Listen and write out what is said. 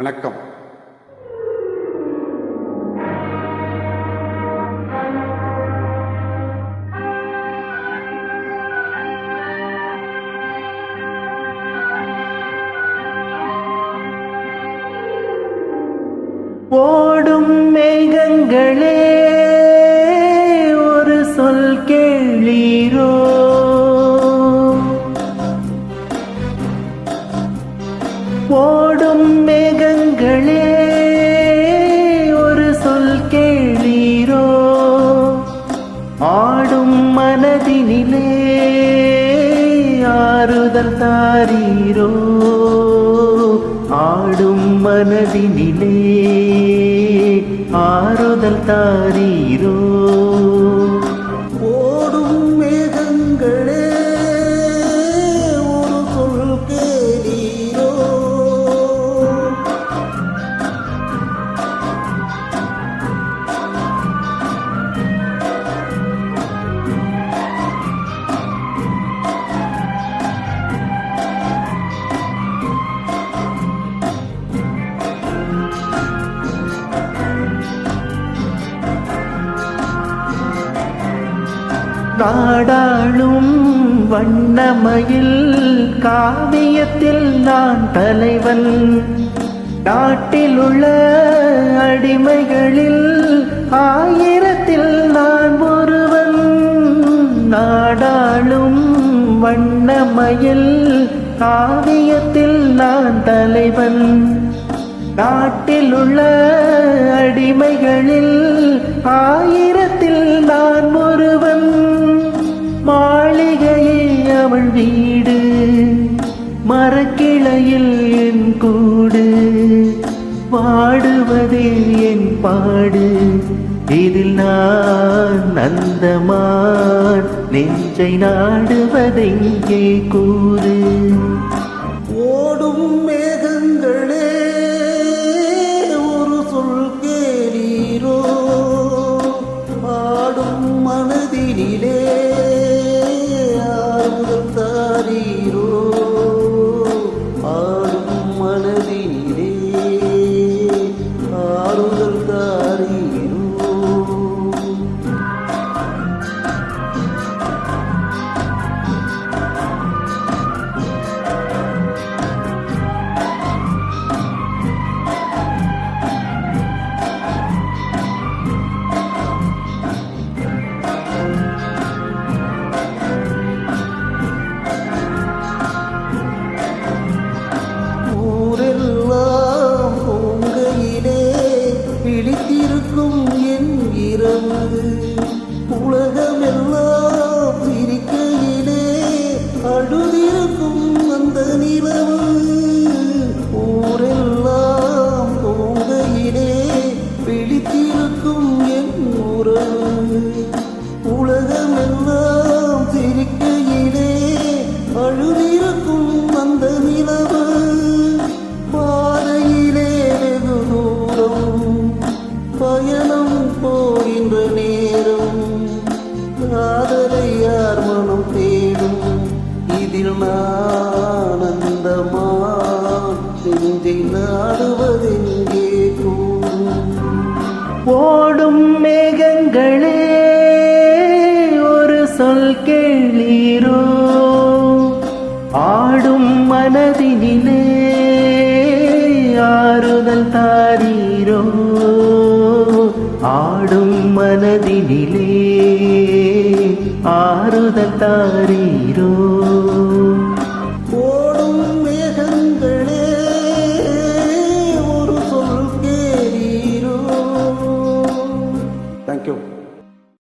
வணக்கம். ஓடும் மேகங்களே ஆறுதல் தாரீரோ? ஆடும் மனதினிலே ஆறுதல் தாரீரோ? நாடாளும் வண்ணமயில் காவியத்தில் நான் தலைவன். நாட்டில் உள்ள அடிமைகளில் ஆயிரத்தில் நான் ஒருவன். நாடாளும் வண்ணமயில் காவியத்தில் நான் தலைவன். நாட்டில் உள்ள அடிமைகளில் ஆயிரத்தில் நான் ஒருவன். மாளிகையே அவள் வீடு மரக்கிளையில் என் கூடு. பாடுவதே என் பாடு இதில் நான் நந்தமான். நெஞ்சை நாடுவதையே கூறு. ஓடும் மேகம் அழுதிருக்கும் அந்த நிலவு பாதையிலே வெகு தூரம் பயணம் போகின்ற நேரம் காதலை யார் மனம் தேடும் இதில் நானந்தமா நெஞ்சை நாடுவதெங்கே கூடும் ஓடும் மேகங்களே ஒரு சொல் கேளீரோ? மனதினிலே ஆறுதல் தாரீரோ? ஆடும் மனதினிலே ஆறுதல் தாரீரோ?